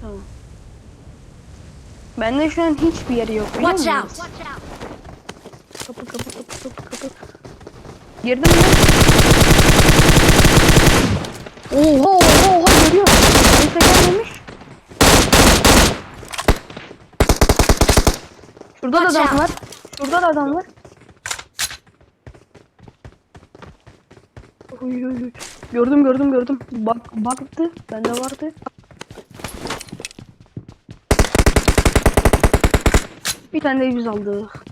Tamam. Bende şu an hiçbir yeri yok biliyor Watch musun? out! Kapı kapı kapı kapı kapı. Girdim mi? Oha oha oha görüyorum. Neyse gelmemiş. Şurada da Watch adam out. var. Şurada da adam var. Oy, oy, oy. Gördüm gördüm gördüm. Bak baktı. Bende vardı. Bir tane de biz aldık.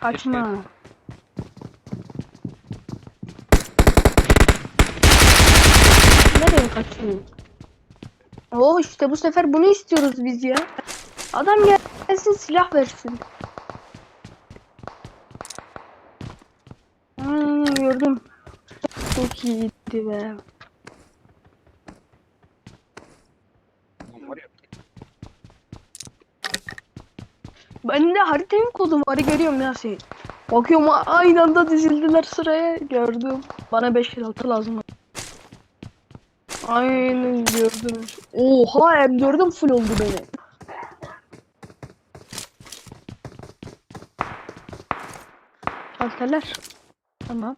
Kaçma. Nereye kaçıyorsun? Oh işte bu sefer bunu istiyoruz biz ya. Adam gelsin silah versin. Hmm, gördüm. Çok iyiydi be. Ben de haritanın kodu var görüyorum ya şey. Bakıyorum aynı anda dizildiler sıraya gördüm. Bana 5 6 lazım. Aynen gördüm. Oha M4'üm full oldu beni. Şalterler. Tamam.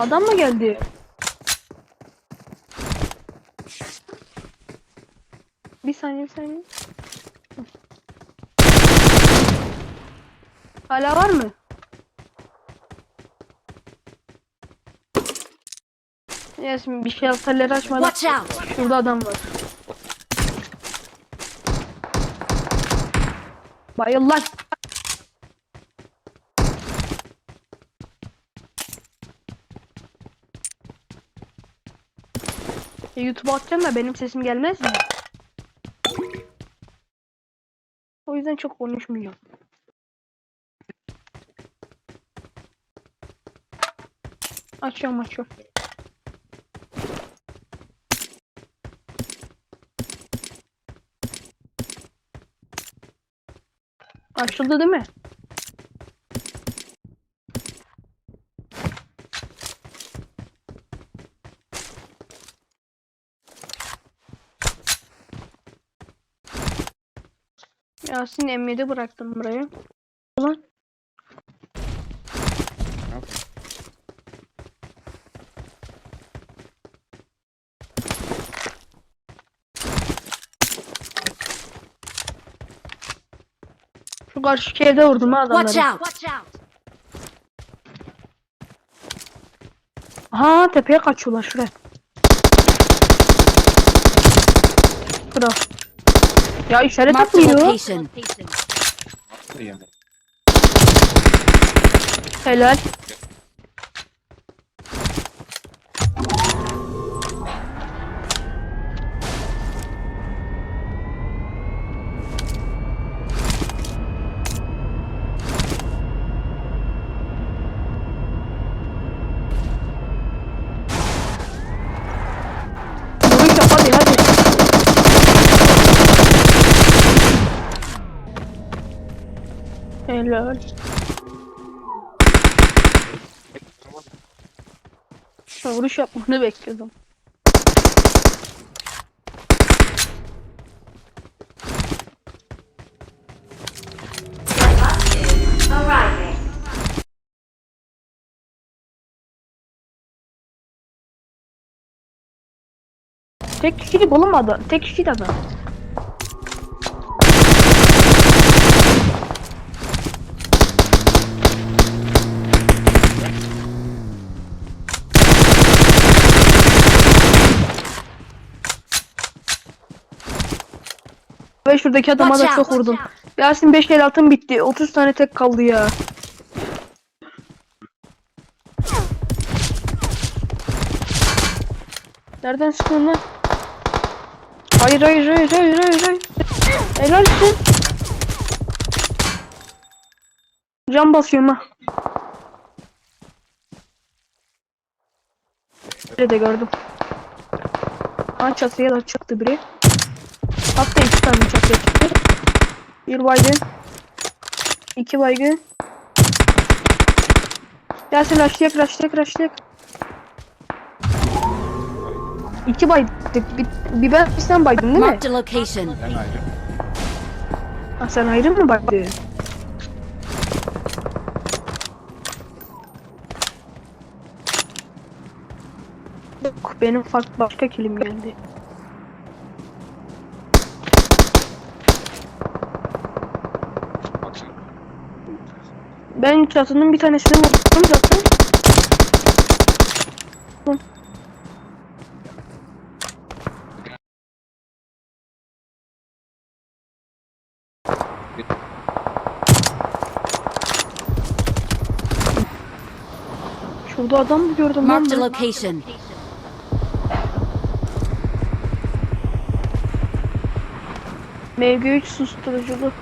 Adam mı geldi? Bir saniye bir saniye. Hala var mı? Yasemin bir şey altarları açmadan. Şurada adam var. Bayıl lan. E, YouTube'a atacağım da benim sesim gelmez mi? O yüzden çok konuşmayacağım. Açıyorum açıyorum. Açıldı değil mi? Yasin emniyete bıraktım burayı. Ulan. Şu karşı evde vurdum ha adamları. Watch out! Watch out! Ha tepeye kaçıyorlar şuraya. Kral. Ya işaret Mark the atmıyor. location. Helal. Helal. Ha, Vuruş yapmanı bekliyordum. Tek kişilik olamadı. Tek kişi de adam. Ve şuradaki adama da çok vurdum. Yasin 5 el altın bitti. 30 tane tek kaldı ya. Nereden sıkıyorsun lan? Hayır hayır hayır hayır hayır hayır. Helalsin. Cam basıyorum ha. De gördüm. Ha çatıya da çıktı biri. Hatta iki tane çatıya çıktı. Bir baygın. İki baygın. Yasin raşlayak raşlayak raşlayak. İki baydık. Bir, bir ben bir sen baydın değil mi? Marked location. Ben ayrı. Ha, sen ayrı mı baydın? Yok benim farklı başka kilim geldi. Ben çatının bir tanesini vurdum zaten. Şurada adam mı gördüm lan Marked ben? location. MG3 susturuculu.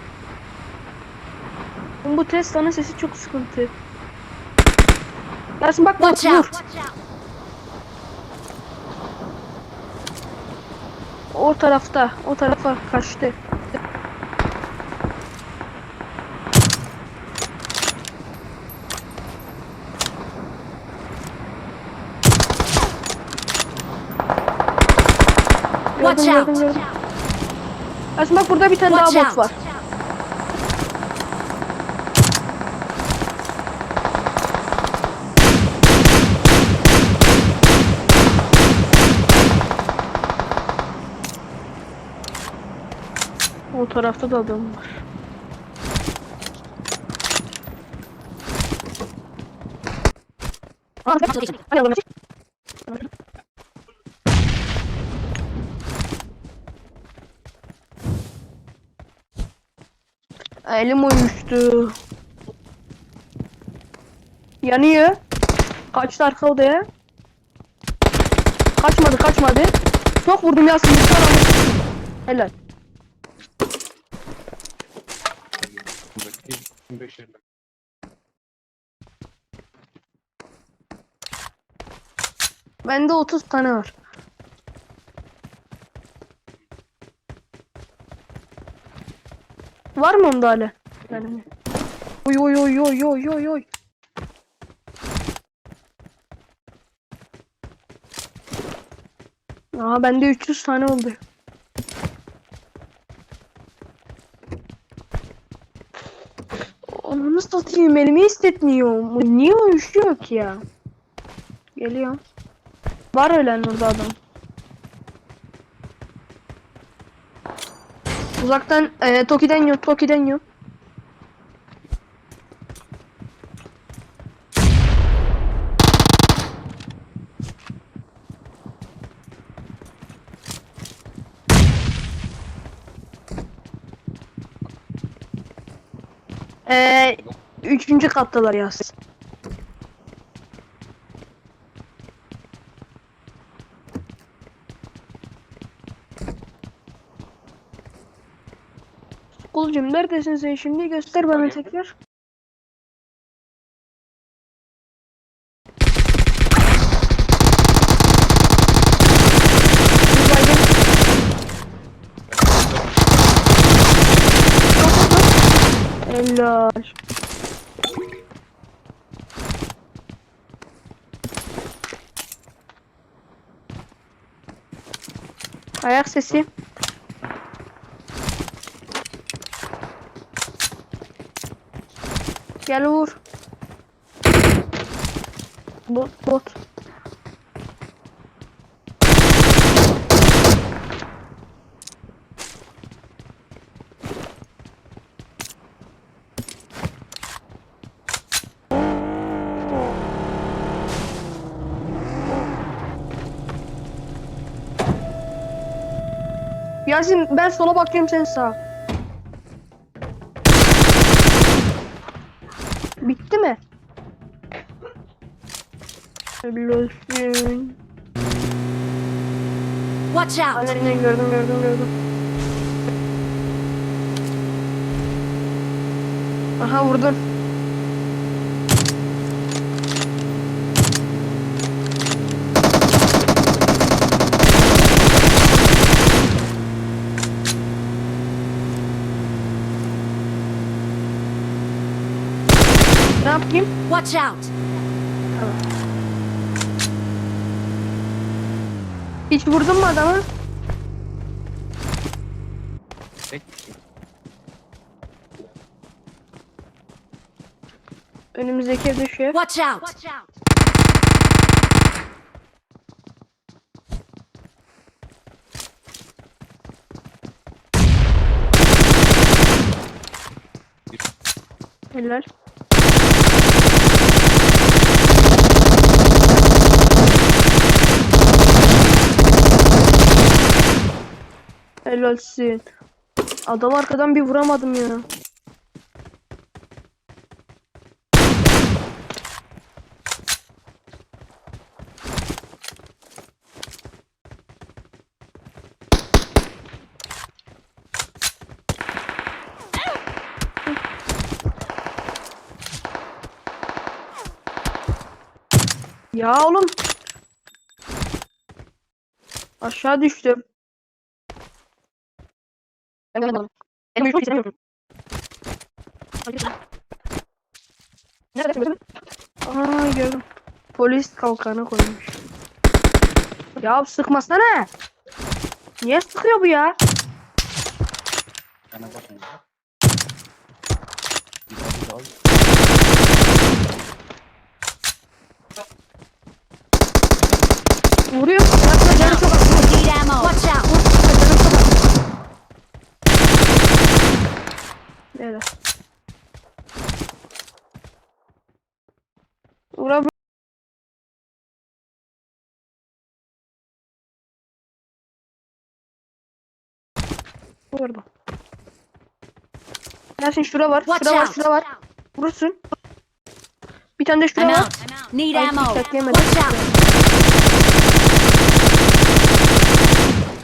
Oğlum Bu Tesla'nın sesi çok sıkıntı. Yasin bak bak Watch vur. out. O tarafta. O tarafa kaçtı. Watch out. Yasin bak burada bir tane Watch daha bot var. Tarafta da adam var. Elim uyuştu. Yanıyor. Kaçtı arka odaya. Kaçmadı kaçmadı. Çok vurdum tane aldım. Helal. Buradaki 25 elli. Bende 30 tane var. Var mı onda hala? Benim. Oy oy oy oy oy oy oy. Aa bende 300 tane oldu. Onu satayım elimi hissetmiyor. Niye uyuşuyor ki ya? Geliyor. Var ölen orada adam. Uzaktan e, Toki'den yok, Toki'den yok. Ee, üçüncü kattalar yaz. Kulcum neredesin sen şimdi? Göster bana tekrar. Helal. Ayak sesi. Gel vur. Bot bot. Yasin ben sola bakıyorum sen sağa. Bitti mi? Ölürsün. Watch out. Aynen gördüm gördüm gördüm. Aha vurdun. Yapayım? Watch out! Hiç vurdun mu adamı? Önümüzdeki evde şu ev. Watch out! Helal. Helalsin. Adam arkadan bir vuramadım ya. Ya oğlum. Aşağı düştüm. Ben görmedim. Benim uyuşmak istemiyorum. Nerede gördün? Aa gördüm. Polis kalkanı koymuş. Ya sıkmasana. Niye sıkıyor bu ya? yana bakın. Vuruyor. Watch out! Canı çok az. Nerede? Vura Vurdu. Yasin şura var. Şura var. Şura var. Vurursun. Bir tane de şura I'm var. out! Need Ay, ammo! out!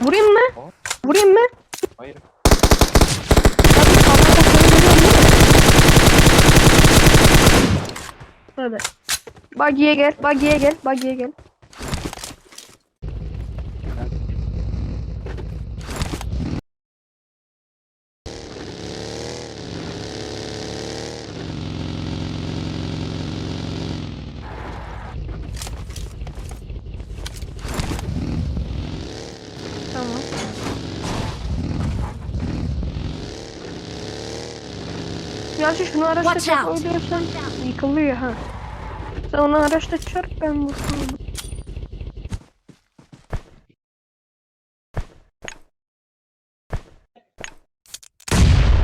Vurayım mı? Vurayım mı? Hayır. Tabii kavga bakıyorum, görüyor Hadi. Buggy'e gel, buggy'e gel, buggy'e gel. Tamam. Gerçi şunu araçta Watch çarp out. öldürürsen yıkılıyor ha. Sen onu araçta çarp ben vururum.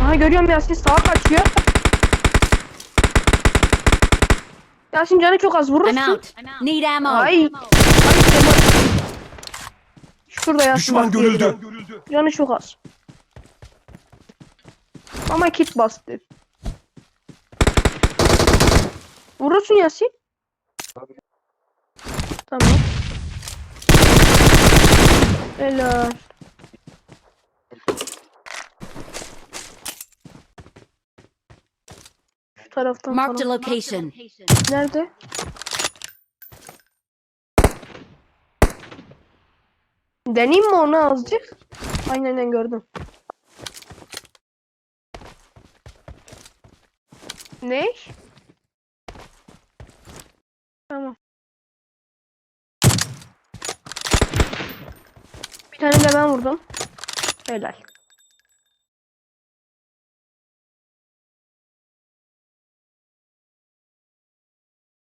Aha görüyorum Yasin sağa kaçıyor. Yasin canı çok az I'm vurursun. out! Need ammo! Ay. Şurada Yasin Düşman görüldü. Canı çok az. Ama kit bastı. Vurursun Yasin. Tabii. Tamam. Helal. Şu taraftan Marked a falan. location. Nerede? Deneyim mi onu azıcık? Aynen aynen gördüm. Ne? Tamam. Bir tane de ben vurdum. Helal.